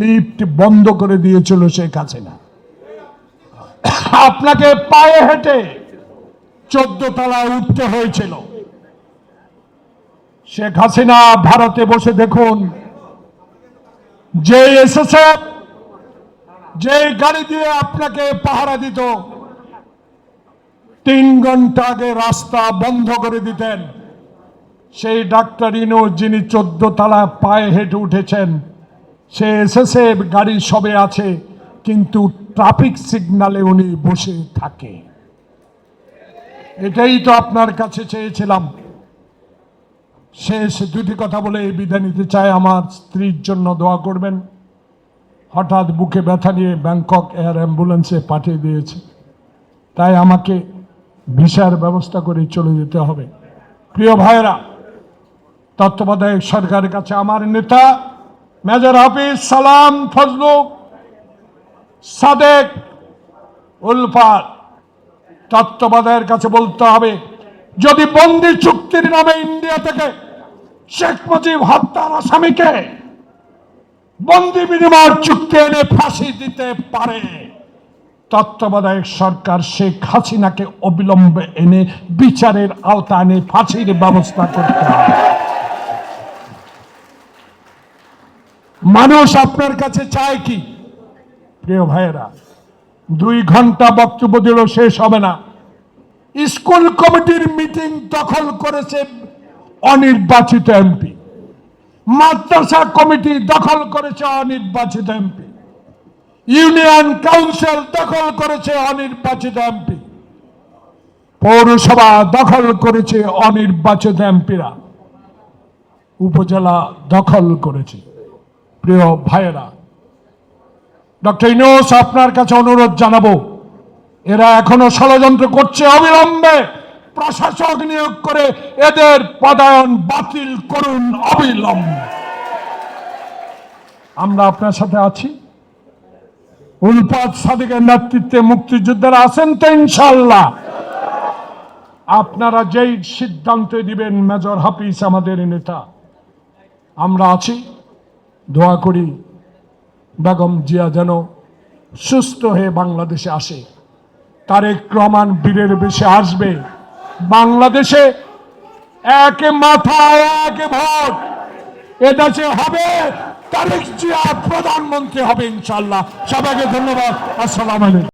Lift বন্ধ করে দিয়েছিল শেখ হাসিনা। আপনাকে পায়ে হেঁটে চোদ্দ তলায় উঠতে হয়েছিল। শেখ হাসিনা ভারতে বসে দেখুন যে এসেছে যে গাড়ি দিয়ে আপনাকে পাহারা দিত, তিন ঘণ্টা আগে রাস্তা বন্ধ করে দিতেন। সেই ডাক্তার ইনো যিনি চোদ্দ তলা পায়ে হেঁটে উঠেছেন সে এসেছে, গাড়ি সবে আছে, কিন্তু ট্রাফিক সিগনালে উনি বসে থাকে। এটাই তো আপনার কাছে চেয়েছিলাম। শেষ দুটি কথা বলে এই বিদায় নিতে চাই। আমার স্ত্রীর জন্য দোয়া করবেন। হঠাৎ বুকে ব্যথা নিয়ে ব্যাংকক এয়ার অ্যাম্বুলেন্সে পাঠিয়ে দিয়েছে। তাই আমাকে ভিসার ব্যবস্থা করে চলে যেতে হবে। প্রিয় ভাইয়েরা, তত্ত্বাবধায়ক সরকারের কাছে আমার নেতা মেজর হাফিজ সালাম ফজলু সাদেক উলফার তত্ত্বাবধায়কের কাছে বলতে হবে, যদি বন্দি চুক্তির নামে ইন্ডিয়া থেকে শেখ মুজিব হত্যার আসামিকে বন্দি বিনিময় চুক্তি এনে ফাঁসি দিতে পারে তত্ত্বাবধায়ক সরকার শেখ হাসিনাকে অবিলম্বে এনে বিচারের আওতা এনে ফাঁসির ব্যবস্থা করতে হবে। মানুষ আপনার কাছে চায় কি? প্রিয় ভাইয়েরা, দুই ঘণ্টা বক্তব্য দিল শেষ হবে না। স্কুল কমিটির মিটিং দখল করেছে অনির্বাচিত এমপি। মাদ্রাসা কমিটি দখল করেছে অনির্বাচিত এমপি। ইউনিয়ন কাউন্সিল দখল করেছে অনির্বাচিত এমপি। পৌরসভা দখল করেছে অনির্বাচিত এমপিরা। উপজেলা দখল করেছে। প্রিয় ভাইয়েরা, ডক্টর ইনোস আপনার কাছে অনুরোধ জানাব, এরা এখনও ষড়যন্ত্র করছে অবিলম্বে, প্রশাসক নিয়োগ করে এদের পদায়ন বাতিল করুন অবিলম্বে। আমরা আপনার সাথে আছি। উলফাত সাদিকের নেতৃত্বে মুক্তিযোদ্ধারা আছেন তো ইনশাল্লাহ আপনারা যেই সিদ্ধান্ত দিবেন, মেজর হাফিজ আমাদের নেতা, আমরা আছি। দোয়া করি, বেগম জিয়া যেন সুস্থ হয়ে বাংলাদেশে আসে। তারেক ক্রমান বীরের বেশে আসবে। বাংলাদেশে এক মাথা এক ভোট। এদেশে হবে তারেক জিয়া প্রধানমন্ত্রী হবে ইনশাল্লাহ সবাইকে ধন্যবাদ। আসসালাম আলাইকুম।